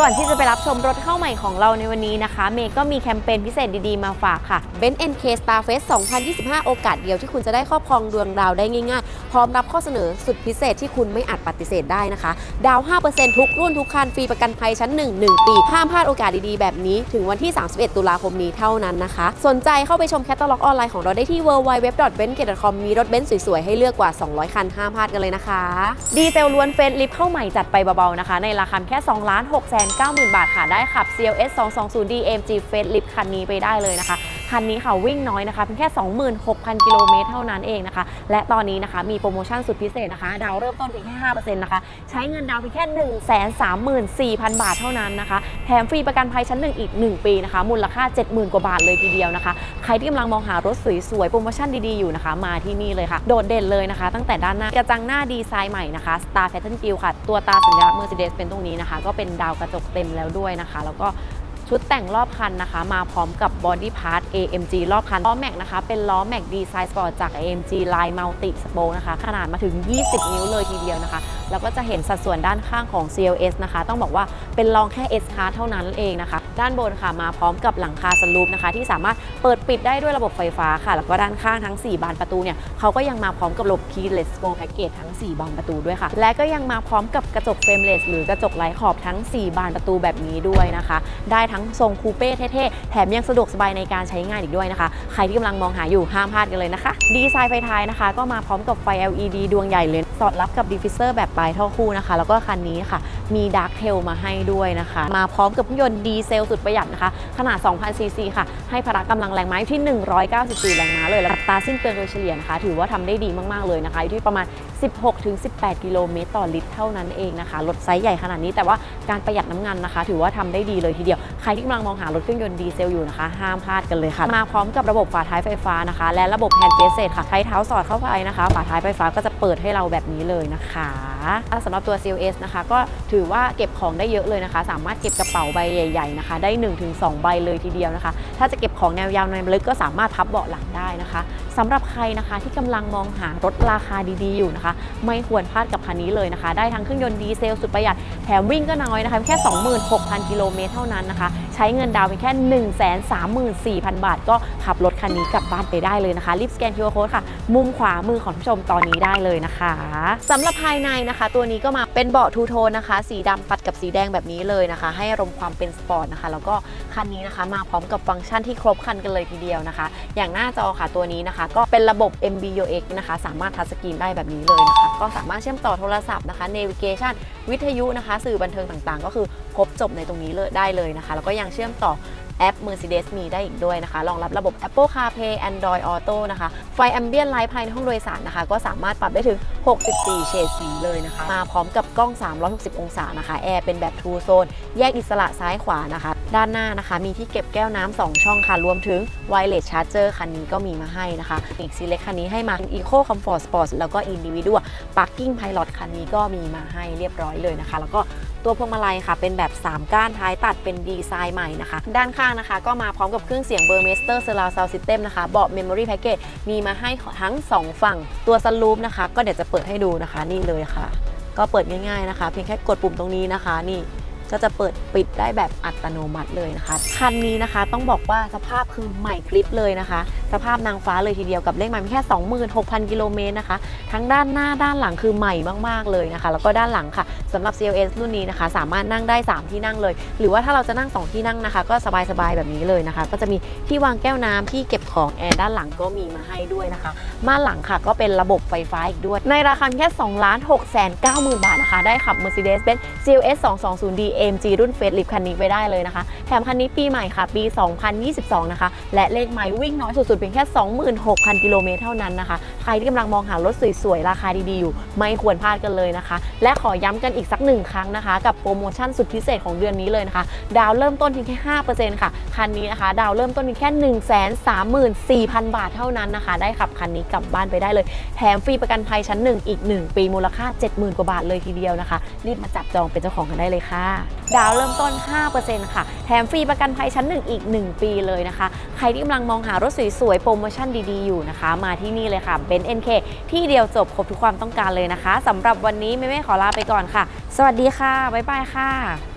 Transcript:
ก่อนที่จะไปรับชมรถเข้าใหม่ของเราในวันนี้นะคะ เมย์ก็มีแคมเปญพิเศษดีๆ มาฝากค่ะ b e n NK Star Fest 2025 โอกาสเดียวที่คุณจะได้ครอบครองดวงดาวได้ง่ายๆ พร้อมรับข้อเสนอสุดพิเศษที่คุณไม่อาจปฏิเสธได้นะคะ ดาว 5%ทุกรุ่นทุกคันฟรีประกันภัยชั้น 1 1 ปี ห้ามพลาดโอกาสดีๆ แบบนี้ ถึงวันที่ 31 ตุลาคมนี้เท่านั้นนะคะ สนใจเข้าไปชมแคตตาล็อกออนไลน์ของเราได้ที่ www.bencom มีรถเบนซ์สวยๆ ให้เลือกกว่า 200 คัน ห้ามพลาดกันเลยนะคะ ดีเซลล้วนเฟสลิฟเข้าใหม่จัดไปเบาๆนะคะ ในราคาแค่2 6 9 0 0 0 0บาทค่ะ ได้ขับ CLS 220 D AMG Face Lift คันนี้ไปได้เลยนะคะ คันนี้ค่ะวิ่งน้อยนะคะเพียงแค่ 26,000 กิโลเมตรเท่านั้นเองนะคะ และตอนนี้นะคะมีโปรโมชั่นสุดพิเศษนะคะ ดาวเริ่มต้นเพียงแค่5%นะคะใช้เงินดาวเพียงแค่ 134,000 บาทเท่านั้นนะคะ แถมฟรีประกันภัยชั้น 1 อีก 1 ปีนะคะ มูลค่า 70,000 กว่าบาทเลยทีเดียวนะคะ ใครที่กำลังมองหารถสวยๆ โปรโมชั่นดีๆ อยู่นะคะ มาที่นี่เลยค่ะ โดดเด่นเลยนะคะ ตั้งแต่ด้านหน้ากระจังหน้าดีไซน์ใหม่นะคะ Star Pattern Grill ค่ะ ตัวตาสัญลักษณ์ Mercedes เป็นตรงนี้นะคะ ก็เป็นดาวกระจกเต็มแล้วด้วยนะคะ แล้วก็ ชุดแต่งรอบคันนะคะ มาพร้อมกับบอดี้พาร์ท AMG รอบคันล้อแม็กนะคะ เป็นล้อแม็กดีไซน์สปอร์ตจาก AMG ลายมัลติสโปนะคะ ขนาดมาถึง 20 นิ้วเลยทีเดียวนะคะ แล้วก็จะเห็นสัดส่วนด้านข้างของ CLS นะคะ ต้องบอกว่าเป็นรองแค่ S Class เท่านั้นเองนะคะ ด้านบนค่ะมาพร้อมกับหลังคาสลูปนะคะ ที่สามารถเปิดปิดได้ด้วยระบบไฟฟ้าค่ะ แล้วก็ด้านข้างทั้ง 4 บานประตูเนี่ยเขาก็ยังมาพร้อมกับระบบ Keyless Go Package ทั้ง 4 บานประตูด้วยค่ะ และก็ยังมาพร้อมกับกระจกเฟรมเลสหรือกระจกไร้ขอบทั้ง 4 บานประตูแบบนี้ด้วยนะคะ ได้ทั้งทรงคูเป้เท่ๆ แถมยังสะดวกสบายในการใช้งานอีกด้วยนะคะ ใครที่กำลังมองหาอยู่ห้ามพลาดกันเลยนะคะ ดีไซน์ไฟท้ายนะคะ ก็มาพร้อมกับไฟ LED ดวงใหญ่เลยสอดรับกับดิฟฟิเซอร์แบบปลายท่อคู่นะคะ แล้วก็คันนี้ค่ะ มีดาร์กเทลมาให้ด้วยนะคะ มาพร้อมกับเครื่องยนต์ดีเซลสุดประหยัดนะคะ ขนาด 2,000 ซีซีค่ะ ให้พละกำลังแรงม้าที่ 194 แรงม้าเลยและอัตาสิ้นเปลืองโดยเฉลี่ยนะคะ ถือว่าทำได้ดีมาก ๆ เลยนะคะ อยู่ที่ประมาณ 16-18 กิโลเมตรต่อลิตรเท่านั้นเองนะคะ รถไซส์ใหญ่ขนาดนี้แต่ว่าการประหยัดน้ำมันนะคะ ถือว่าทำได้ดีเลยทีเดียว ใครที่กำลังมองหารถเครื่องยนต์ดีเซลอยู่นะคะ ห้ามพลาดกันเลยค่ะ มาพร้อมกับระบบฝาท้ายไฟฟ้านะคะ และระบบแฮนด์เบสเซตค่ะ ใช้เท้าสอดเข้าไปนะคะ ฝาท้ายไฟฟ้าก็จะเปิดให้เราแบบนี้เลยนะคะสำหรับตัว CLS นะคะก็ถือือว่าเก็บของได้เยอะเลยนะคะ สามารถเก็บกระเป๋าใบใหญ่ๆนะคะ ได้ 1-2 ใบเลยทีเดียวนะคะ ถ้าจะเก็บของแนวยาวแนวลึกก็สามารถพับเบาะหลังได้นะคะสำหรับใครนะคะที่กำลังมองหารถราคาดีๆอยู่นะคะ ไม่ควรพลาดกับคันนี้เลยนะคะ ได้ทั้งเครื่องยนต์ดีเซลสุดประหยัดแถมวิ่งก็น้อยนะคะแค่ 26,000 กิโลเมตรเท่านั้นนะคะ ใช้เงินดาวน์เพียงแค่ 134,000 บาท ก็ขับรถคันนี้กลับบ้านไปได้เลยนะคะ รีบสแกน QR Code ค่ะ มุมขวามือของผู้ชมตอนนี้ได้เลยนะคะสำหรับภายในนะคะ ตัวนี้ก็มาเป็นเบาะทูโทนนะคะสีดำตัดกับสีแดงแบบนี้เลยนะคะ ให้อารมณ์ความเป็นสปอร์ตนะคะแล้วก็คันนี้นะคะมาพร้อมกับฟังก์ชันที่ครบคันกันเลยทีเดียวนะคะ อย่างหน้าจอค่ะตัวนี้นะคะ ก็เป็นระบบ MBUX นะคะ สามารถทัชสกรีนได้แบบนี้เลยนะคะ ก็สามารถเชื่อมต่อโทรศัพท์นะคะ Navigation วิทยุนะคะ สื่อบันเทิงต่างๆ ก็คือครบจบในตรงนี้เลยได้เลยนะคะ แล้วก็ยังเชื่อมต่อแอป Mercedes มีได้อีกด้วยนะคะรองรับระบบ Apple CarPlay Android Auto นะคะ ไฟ Ambient Light ภายในห้องโดยสารนะคะ ก็สามารถปรับได้ถึง 64 เฉดสีเลยนะคะ มาพร้อมกับกล้อง 360 องศานะคะ แอร์เป็นแบบ True Zone แยกอิสระซ้ายขวานะคะ ด้านหน้านะคะ มีที่เก็บแก้วน้ำ2ช่องค่ะ รวมถึง Wireless Charger คันนี้ก็มีมาให้นะคะอีก Select คันนี้ให้มา Eco Comfort Sport แล้วก็ Individual Parking Pilot คันนี้ก็มีมาให้เรียบร้อยเลยนะคะ แล้วก็ตัวพวงมาลัยค่ะ เป็นแบบ 3 ก้านท้ายตัดเป็นดีไซน์ใหม่นะคะ ด้านข้างนะคะ ก็มาพร้อมกับเครื่องเสียงเบอร์เมสเตอร์เซอร์ราวซาวซิสเต็มนะคะ เบาะเมมโมรี่แพ็กเกจมีมาให้ทั้ง 2 ฝั่งตัวซันรูฟนะคะ ก็เดี๋ยวจะเปิดให้ดูนะคะนี่เลยค่ะ ก็เปิดง่ายๆนะคะ เพียงแค่กดปุ่มตรงนี้นะคะนี่ ก็จะเปิดปิดได้แบบอัตโนมัติเลยนะคะ คันนี้นะคะต้องบอกว่าสภาพคือใหม่กริปเลยนะคะ สภาพนางฟ้าเลยทีเดียวกับเลขไมล์แค่ 26,000 กิโลเมตรนะคะ ทั้งด้านหน้าด้านหลังคือใหม่มากๆเลยนะคะ แล้วก็ด้านหลังค่ะสำหรับ CLS รุ่นนี้นะคะ สามารถนั่งได้ 3 ที่นั่งเลย หรือว่าถ้าเราจะนั่ง 2 ที่นั่งนะคะ ก็สบายๆแบบนี้เลยนะคะ ก็จะมีที่วางแก้วน้ำที่เก็บของแอร์ด้านหลังก็มีมาให้ด้วยนะคะม่านหลังค่ะก็เป็นระบบไฟฟ้าอีกด้วย ในราคาแค่2ล้าน6แสน9หมื่นบาทนะคะได้ขับ Mercedes-Benz CLS 220D AMG รุ่น Facelift คันนี้ไปได้เลยนะคะ แถมคันนี้ปีใหม่ค่ะ ปี 2022 นะคะ และเลขไมล์วิ่งน้อยสุดๆเพียงแค่ 26,000 กิโลเมตรเท่านั้นนะคะ ใครที่กำลังมองหารถสวยๆ ราคาดีๆ อยู่ ไม่ควรพลาดกันเลยนะคะ และขอย้ำกันอีกสักหนึ่งครั้งนะคะ กับโปรโมชั่นสุดพิเศษของเดือนนี้เลยนะคะ ดาวเริ่มต้นเพียงแค่ 5%ค่ะ คันนี้นะคะ ดาวเริ่มต้นเพียงแค่ 134,000 บาทเท่านั้นนะคะ ได้ขับคันนี้กลับบ้านไปได้เลย แถมฟรีประกันภัยชั้นหนึ่งอีก 1 ปีมูลค่า 70,000 กว่าบาทเลยทีเดียวนะคะ รีบมาจับจองเป็นเจ้าของกันได้เลยค่ะดาวเริ่มต้น 5%ค่ะ แถมฟรีประกันภัยชั้น 1 อีก 1 ปีเลยนะคะ ใครที่กำลังมองหารถสวยๆ โปรโมชั่นดีๆ อยู่นะคะ มาที่นี่เลยค่ะเบนซ์เอ็นเคที่เดียวจบครบทุกความต้องการเลยนะคะสำหรับวันนี้แม่ๆขอลาไปก่อนค่ะ สวัสดีค่ะ บ๊ายบายค่ะ